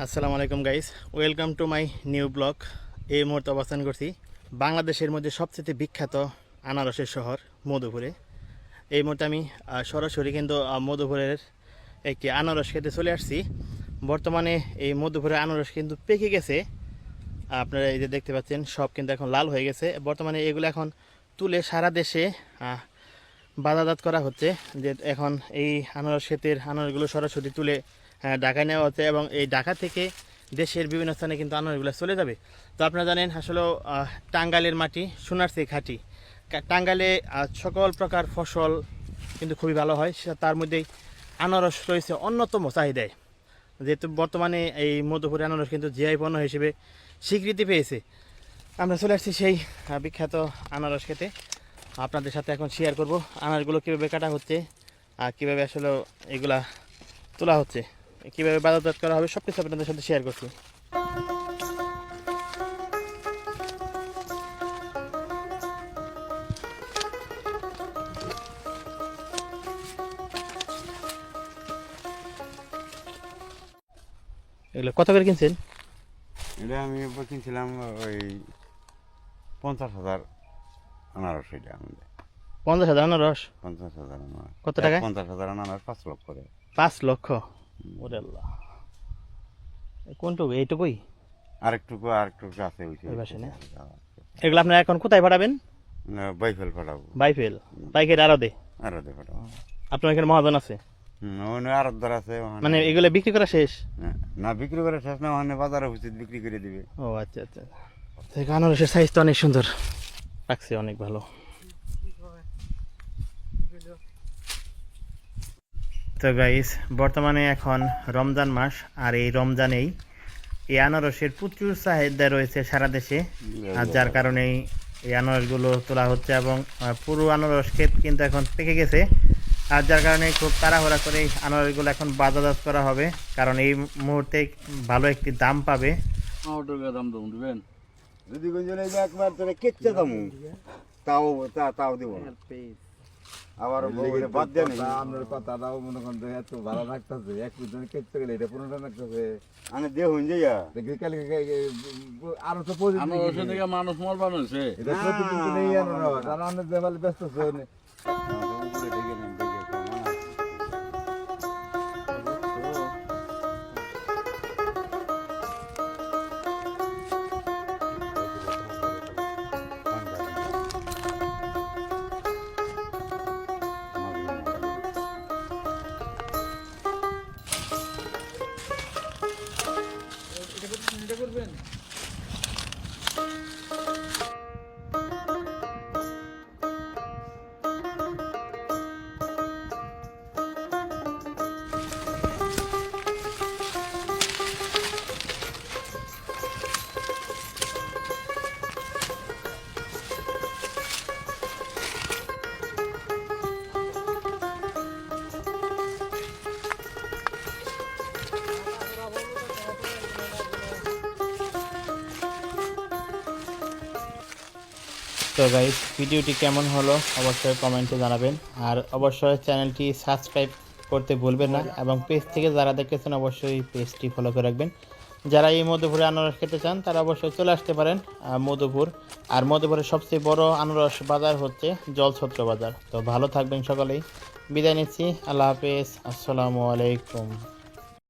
আসসালামু আলাইকুম guys welcome to my new blog এই মুহূর্তে অবস্থান করছি বাংলাদেশের মধ্যে সবচেয়ে বিখ্যাত আনারসের শহর মধুপুরে। এই মুহূর্তে আমি সরাসরি কিন্তু মধুপুরের একটি আনারস খেতে চলে আসছি। বর্তমানে এই মধুপুরের আনারস কিন্তু পেকে গেছে। আপনারা এই যে দেখতে পাচ্ছেন, সব কিন্তু এখন লাল হয়ে গেছে। বর্তমানে এগুলো এখন তুলে সারা দেশে বাজারজাত করা হচ্ছে যে এখন এই আনারস ক্ষেতের আনারসগুলো সরাসরি তুলে আহ, ঢাকায় নেওয়া হচ্ছে এবং এই ঢাকা থেকে দেশের বিভিন্ন স্থানে কিন্তু আনারসগুলো চলে যাবে। তো আপনারা জানেন আসলে আহ, টাঙ্গাইলের মাটি সোনার চেয়ে খাঁটি টাঙ্গাইলে সকল প্রকার ফসল কিন্তু খুবই ভালো হয়। তার মধ্যেই আনারস রয়েছে অন্যতম চাহিদায়। যেহেতু বর্তমানে এই মধুপুরি আনারস কিন্তু জিআই পণ্য হিসেবে স্বীকৃতি পেয়েছে। আমরা চলে আসছি সেই বিখ্যাত আনারস খেতে আপনাদের সাথে এখন শেয়ার করব। আনারগুলো কীভাবে কাটা হচ্ছে, আর কীভাবে আসলে এগুলা তোলা হচ্ছে, কীভাবে বাজারজাত করা হবে সব কিছু আপনাদের সাথে শেয়ার করছি। এগুলো কত করে কিনছেন? এটা আমি কিনছিলাম ওই পঞ্চাশ হাজার। আনারস এটা আমাদের। পঞ্চাশ হাজার আনারস? পঞ্চাশ হাজার আনারস। কত টাকায়? পঞ্চাশ হাজার আনারস পাঁচ লক্ষ করে। পাঁচ লক্ষ? ওরে আল্লাহ। কোনটুকু? এইটুকুই? আরেকটুকু আরেকটুকু আছে এগুলো আপনারা এখন কোথায় পাঠাবেন? বাইফেল ফাটাবো বাইফেল? বাইকের আরও দে আর ওদের ফাটাবো আপনার এখানে মহাজন আছে? ওখানে আছে মানে এগুলো বিক্রি করা শেষ? না, বিক্রি করে শেষ না ওখানে বাজারে উচিত বিক্রি করে দিবে। ও আচ্ছা আচ্ছা। আনারসের সাইজ তো অনেক সুন্দর। লাগছে অনেক ভালো। তো গাইস বর্তমানে এখন রমজান মাস আর এই রমজানেই এই আনারসের প্রচুর চাহিদা রয়েছে সারা দেশে। আর যার কারণেই এই আনারসগুলো তোলা হচ্ছে এবং পুরো আনারস ক্ষেত কিন্তু এখন পেকে গেছে। আর যার কারণে খুব তাড়াহুড়া করে আনারসগুলো এখন বাজারজাত করা হবে কারণ এই মুহূর্তে ভালো একটি দাম পাবে। দাম দেবো দিবেন। যদি গুঞ্জনে একবার তোরে কেচ্ছে দামু তাও তা- তাও দিব না। আবার বউরে বাদ দেয় নাকি? আপনার কথাটাও মনে করেন যে এত ভালো লাগতেছে এক পিছনে কেটে গেলে এটা পুরোটা লাগতেছে আনে দেহ হইন যাইয়া দেখি আরও তো পজিটিভ আমার ওষুধ থেকে মানুষ মর বানাইছে এটা প্রতিদিন নেই না অনেক দেওয়ালে ব্যস্ত উপরে Música তো গাইজ ভিডিওটি কেমন হলো অবশ্যই কমেন্টে জানাবেন। আর অবশ্যই চ্যানেলটি সাবস্ক্রাইব করতে ভুলবেন না এবং পেজ থেকে যারা দেখতেছেন অবশ্যই পেজটি ফলো করে রাখবেন। যারা এই মধুপুরে আনারস খেতে চান, তারা অবশ্যই চলে আসতে পারেন মধুপুর। আর মধুপুরের সবচেয়ে বড় আনারস বাজার হচ্ছে জলছত্র বাজার। তো ভালো থাকবেন সকলেই। বিদায় নিচ্ছি। আল্লাহ হাফেজ। আসসালামু আলাইকুম।